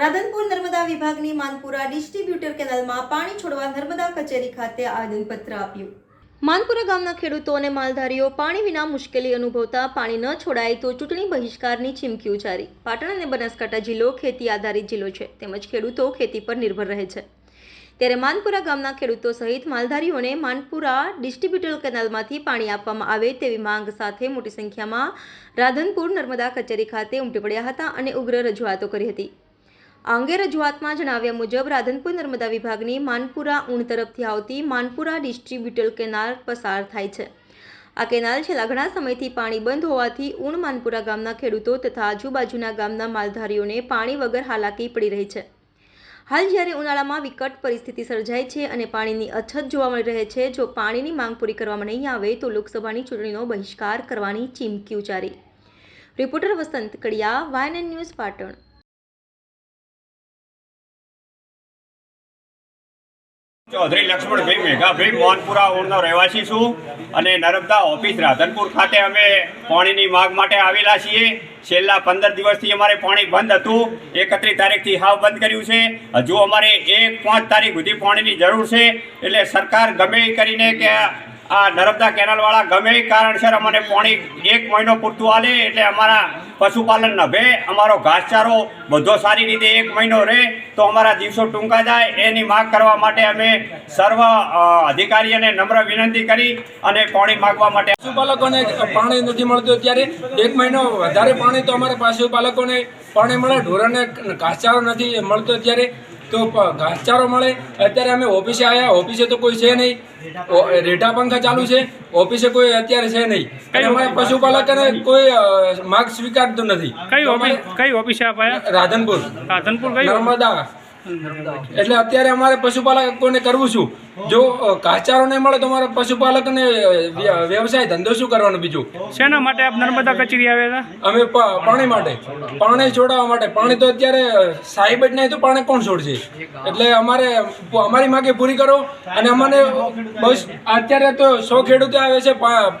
રાધનપુર નર્મદા વિભાગની માનપુરા ડિસ્ટ્રીબ્યુટર કેનાલમાં પાણી છોડવા નર્મદા કચેરી ખાતે આવેદનપત્ર આપ્યું. માનપુરા ગામના ખેડૂતો અને માલધારીઓ પાણી વિના મુશ્કેલી અનુભવતા પાણી ન છોડાય તો ચૂંટણી બહિષ્કારની ચીમકી ઉચ્ચારી. પાટણ અને બનાસકાંઠા જિલ્લો ખેતી આધારિત જિલ્લો છે, તેમજ ખેડૂતો ખેતી પર નિર્ભર રહે છે. ત્યારે માનપુરા ગામના ખેડૂતો સહિત માલધારીઓને માનપુરા ડિસ્ટ્રીબ્યુટર કેનાલમાંથી પાણી આપવામાં આવે તેવી માંગ સાથે મોટી સંખ્યામાં રાધનપુર નર્મદા કચેરી ખાતે ઉમટી પડ્યા હતા અને ઉગ્ર રજૂઆતો કરી હતી. આ અંગે રજૂઆતમાં જણાવ્યા મુજબ રાધનપુર નર્મદા વિભાગની માનપુરા ઊણ તરફથી આવતી માનપુરા ડિસ્ટ્રીબ્યુટર કેનાલ પસાર થાય છે. આ કેનાલ છેલ્લા ઘણા સમયથી પાણી બંધ હોવાથી ઊણ માનપુરા ગામના ખેડૂતો તથા આજુબાજુના ગામના માલધારીઓને પાણી વગર હાલાકી પડી રહી છે. હાલ જ્યારે ઉનાળામાં વિકટ પરિસ્થિતિ સર્જાય છે અને પાણીની અછત જોવા મળી રહે છે, જો પાણીની માંગ પૂરી કરવામાં નહીં આવે તો લોકસભાની ચૂંટણીનો બહિષ્કાર કરવાની ચીમકી ઉચ્ચારી. રિપોર્ટર વસંત કડિયા વાયન ન્યૂઝ પાટણ. ચૌધરી લક્ષ્મણભાઈ મેઘાભાઈ મોહનપુરા ઓળનો રહેવાસી છું અને નર્મદા ઓફિસ રાધનપુર ખાતે અમે પાણીની માગ માટે આવેલા છીએ. છેલ્લા પંદર દિવસથી અમારે પાણી બંધ હતું. એકત્રીસ તારીખથી હાવ બંધ કર્યું છે. હજુ અમારે એક પાંચ તારીખ સુધી પાણીની જરૂર છે. એટલે સરકાર ગમે કરીને કે આ નર્મદા કેનાલવાળા ગમે એ કારણસર અમને પોણી એક મહિનો પૂરતું આલે એટલે અમારા પશુપાલન નભે, અમારો ઘાસચારો બધો સારી રીતે એક મહિનો રહે તો અમારા દિવસો ટૂંકા જાય. એની માગ કરવા માટે અમે સર્વ અધિકારીઓને નમ્ર વિનંતી કરી અને પાણી માગવા માટે પશુપાલકોને પાણી નથી મળતું ત્યારે એક મહિનો વધારે પાણી તો અમારે પશુપાલકોને પાણી મળે, ઢોરને ઘાસચારો નથી મળતો ત્યારે તો ઘાસચારો મળે. અત્યારે અમે ઓફિસે આવ્યા ઓફિસે તો કોઈ છે નહીં. રેટા પંખા ચાલુ છે. ઓફિસે કોઈ અત્યારે છે નહીં. અમારે પશુપાલકને કોઈ માર્ગ સ્વીકારતું નથી. કઈ ઓફિસ કઈ ઓફિસે અપાયા રાધનપુર. રાધનપુર નર્મદા. એટલે અત્યારે અમારે પશુપાલકોને કરવું શું? જો કાચારો ઘાસચારો નહીં મળે તો અમારે પશુપાલકને વ્યવસાય ધંધો શું કરવાનો બીજું? શેના માટે આપ નર્મદા કચેરી આવ્યા અમે પાણી માટે. પાણી છોડાવવા માટે. પાણી તો અત્યારે સાહેબ જ નહીં તો પાણી કોણ છોડશે? એટલે અમારે અમારી માગે પૂરી કરો અને અમને બસ અત્યારે તો સો ખેડૂતો આવે છે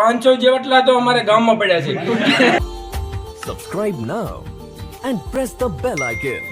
પાંચસો જેટલા તો અમારે ગામમાં પડ્યા છે. Subscribe now and press the bell icon.